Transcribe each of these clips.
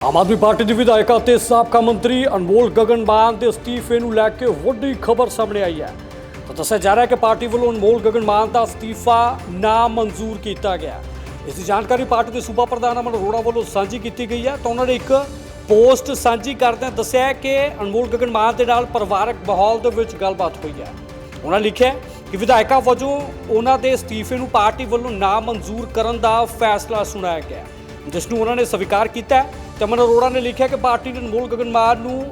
Aam Aadmi party ਦੀ ਵਿਧਾਇਕਾ ਅਤੇ ਸਾਬਕਾ ਮੰਤਰੀ ਅਨਮੋਲ ਗਗਨ ਮਾਨ ਦੇ ਅਸਤੀਫੇ ਨੂੰ ਲੈ ਕੇ ਵੱਡੀ ਖਬਰ ਸਾਹਮਣੇ ਆਈ ਹੈ। ਤਾਂ ਦੱਸਿਆ ਜਾ ਰਿਹਾ ਹੈ ਕਿ ਪਾਰਟੀ ਵੱਲੋਂ ਅਨਮੋਲ ਗਗਨ ਮਾਨ ਦਾ ਅਸਤੀਫਾ ਨਾ ਮਨਜ਼ੂਰ ਕੀਤਾ ਗਿਆ ਇਸ ਦੀ ਜਾਣਕਾਰੀ ਪਾਰਟੀ ਦੇ ਸੂਬਾ ਪ੍ਰਧਾਨ ਅਮਨ ਅਰੋੜਾ ਵੱਲੋਂ ਸਾਂਝੀ ਕੀਤੀ ਗਈ ਹੈ। ਤਾਂ ਉਹਨਾਂ ਨੇ ਇੱਕ ਪੋਸਟ ਸਾਂਝੀ ਕਰਦਿਆਂ ਦੱਸਿਆ ਕਿ ਅਨਮੋਲ ਗਗਨ ਮਾਨ ਦੇ ਨਾਲ ਪਰਿਵਾਰਕ ਮਾਹੌਲ ਦੇ ਵਿੱਚ ਗੱਲਬਾਤ ਹੋਈ ਹੈ। ਉਹਨਾਂ ਲਿਖਿਆ ਕਿ ਵਿਧਾਇਕਾਂ ਵਜੋਂ ਉਹਨਾਂ ਦੇ ਅਸਤੀਫੇ ਨੂੰ ਪਾਰਟੀ ਵੱਲੋਂ ਨਾ ਮਨਜ਼ੂਰ ਕਰਨ ਦਾ ਫੈਸਲਾ ਸੁਣਾਇਆ ਗਿਆ ਜਿਸ ਨੂੰ ਉਹਨਾਂ ਨੇ ਸਵੀਕਾਰ ਕੀਤਾ ਚਮਨ ਅਰੋੜਾ ਨੇ ਲਿਖਿਆ ਕਿ ਪਾਰਟੀ ਨੇ ਅਨਮੋਲ ਗਗਨਮਾਨ ਨੂੰ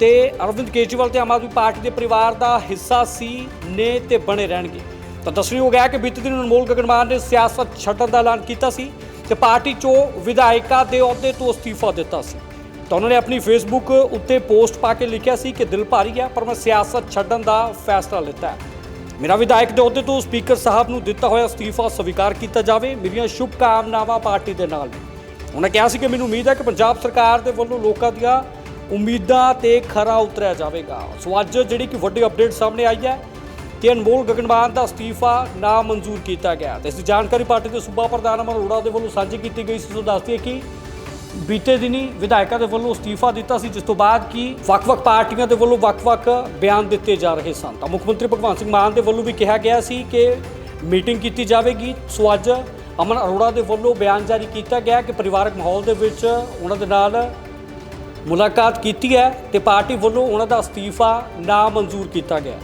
ਤੇ ਅਰਵਿੰਦ ਕੇਜਰੀਵਾਲ ਤੇ ਆਮ ਆਦਮੀ ਪਾਰਟੀ ਦੇ ਪਰਿਵਾਰ ਦਾ ਹਿੱਸਾ ਸੀ, ਨੇ ਤੇ ਬਣੇ ਰਹਿਣਗੇ। ਤਾਂ ਦੱਸਣਯੋਗ ਹੈ ਕਿ ਬੀਤੇ ਦਿਨ ਅਨਮੋਲ ਗਗਨਮਾਨ ਨੇ ਸਿਆਸਤ ਛੱਡਣ ਦਾ ਐਲਾਨ ਕੀਤਾ ਸੀ ਤੇ ਪਾਰਟੀ ਚੋਂ ਵਿਧਾਇਕਾ ਦੇ ਅਹੁਦੇ ਤੋਂ ਅਸਤੀਫਾ ਦਿੱਤਾ ਸੀ। ਤਾਂ ਉਹਨਾਂ ਨੇ ਆਪਣੀ ਫੇਸਬੁੱਕ ਉੱਤੇ ਪੋਸਟ ਪਾ ਕੇ ਲਿਖਿਆ ਸੀ ਕਿ ਦਿਲ ਭਾਰੀ ਹੈ ਪਰ ਮੈਂ ਸਿਆਸਤ ਛੱਡਣ ਦਾ ਫੈਸਲਾ ਲਿੱਤਾ ਹੈ। ਮੇਰਾ ਵਿਧਾਇਕ ਦੇ ਅਹੁਦੇ ਤੋਂ ਸਪੀਕਰ ਸਾਹਿਬ ਨੂੰ ਦਿੱਤਾ ਹੋਇਆ ਅਸਤੀਫਾ ਸਵੀਕਾਰ ਕੀਤਾ ਜਾਵੇ। ਮੇਰੀਆਂ ਸ਼ੁਭ ਕਾਮਨਾਵਾਂ ਪਾਰਟੀ ਦੇ ਨਾਲ ਉਹਨਾਂ ਕਿਹਾ ਸੀ ਕਿ ਮੈਨੂੰ ਉਮੀਦ ਹੈ ਕਿ ਪੰਜਾਬ ਸਰਕਾਰ ਦੇ ਵੱਲੋਂ ਲੋਕਾਂ ਦੀਆਂ ਉਮੀਦਾਂ ਤੇ ਖਰਾ ਉਤਰਿਆ ਜਾਵੇਗਾ। ਸੋ ਅੱਜ ਜਿਹੜੀ ਕਿ ਵੱਡੀ ਅਪਡੇਟ ਸਾਹਮਣੇ ਆਈ ਹੈ ਕਿ ਅਨਮੋਲ ਗਗਨਮਾਨ ਦਾ ਅਸਤੀਫਾ ਨਾ ਮਨਜ਼ੂਰ ਕੀਤਾ ਗਿਆ ਤੇ ਇਸ ਦੀ ਜਾਣਕਾਰੀ ਪਾਰਟੀ ਦੇ ਸੂਬਾ ਪ੍ਰਧਾਨ ਅਮਰ ਅਰੋੜਾ ਦੇ ਵੱਲੋਂ ਸਾਂਝੀ ਕੀਤੀ ਗਈ ਸੀ। ਸੋ ਦੱਸਦੀ ਹੈ ਕਿ ਬੀਤੇ ਦਿਨੀ ਵਿਧਾਇਕਾਂ ਦੇ ਵੱਲੋਂ ਅਸਤੀਫਾ ਦਿੱਤਾ ਸੀ, ਜਿਸ ਤੋਂ ਬਾਅਦ ਕਿ ਵੱਖ-ਵੱਖ ਪਾਰਟੀਆਂ ਦੇ ਵੱਲੋਂ ਵੱਖ-ਵੱਖ ਬਿਆਨ ਦਿੱਤੇ ਜਾ ਰਹੇ ਸਨ। ਤਾਂ ਮੁੱਖ ਮੰਤਰੀ ਭਗਵੰਤ ਸਿੰਘ ਮਾਨ ਦੇ ਵੱਲੋਂ ਵੀ ਕਿਹਾ ਗਿਆ ਸੀ ਕਿ ਮੀਟਿੰਗ ਕੀਤੀ ਜਾਵੇਗੀ। ਸੋ ਅੱਜ ਅਮਨ ਅਰੋੜਾ ਦੇ ਵੱਲੋਂ ਬਿਆਨ ਜਾਰੀ ਕੀਤਾ ਗਿਆ ਕਿ ਪਰਿਵਾਰਕ ਮਾਹੌਲ ਦੇ ਵਿੱਚ ਉਹਨਾਂ ਦੇ ਨਾਲ ਮੁਲਾਕਾਤ ਕੀਤੀ ਹੈ ਤੇ ਪਾਰਟੀ ਵੱਲੋਂ ਉਹਨਾਂ ਦਾ ਅਸਤੀਫਾ ਨਾ ਮਨਜ਼ੂਰ ਕੀਤਾ ਗਿਆ।